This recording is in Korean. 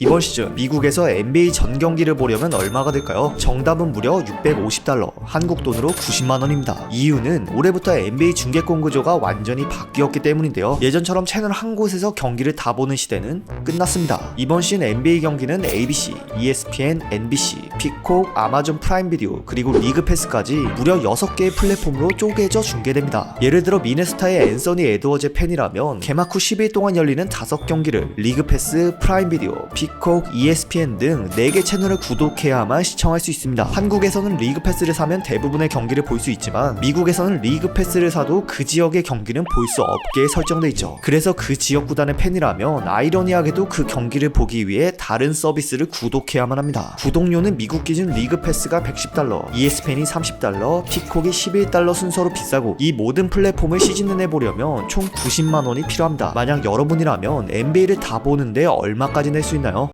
이번 시즌 미국에서 NBA 전 경기를 보려면 얼마가 들까요? 정답은 무려 650달러, 한국 돈으로 90만 원입니다. 이유는 올해부터 NBA 중계권 구조가 완전히 바뀌었기 때문인데요. 예전처럼 채널 한 곳에서 경기를 다 보는 시대는 끝났습니다. 이번 시즌 NBA 경기는 ABC, ESPN, NBC, 피콕, 아마존 프라임 비디오, 그리고 리그 패스까지 무려 6개의 플랫폼으로 쪼개져 중계됩니다. 예를 들어 미네소타의 앤서니 에드워즈 팬이라면 개막 후 10일 동안 열리는 5경기를 리그 패스, 프라임 비디오, 피콕, ESPN 등 4개 채널을 구독해야만 시청할 수 있습니다. 한국에서는 리그 패스를 사면 대부분의 경기를 볼 수 있지만 미국에서는 리그 패스를 사도 그 지역의 경기는 볼 수 없게 설정돼 있죠. 그래서 그 지역 구단의 팬이라면 아이러니하게도 그 경기를 보기 위해 다른 서비스를 구독해야만 합니다. 구독료는 미국 기준 리그 패스가 110달러, ESPN이 30달러, 피콕이 11달러 순서로 비싸고 이 모든 플랫폼을 시즌 내내 보려면 총 90만 원이 필요합니다. 만약 여러분이라면 NBA를 다 보는데 얼마까지 낼 수 있나요?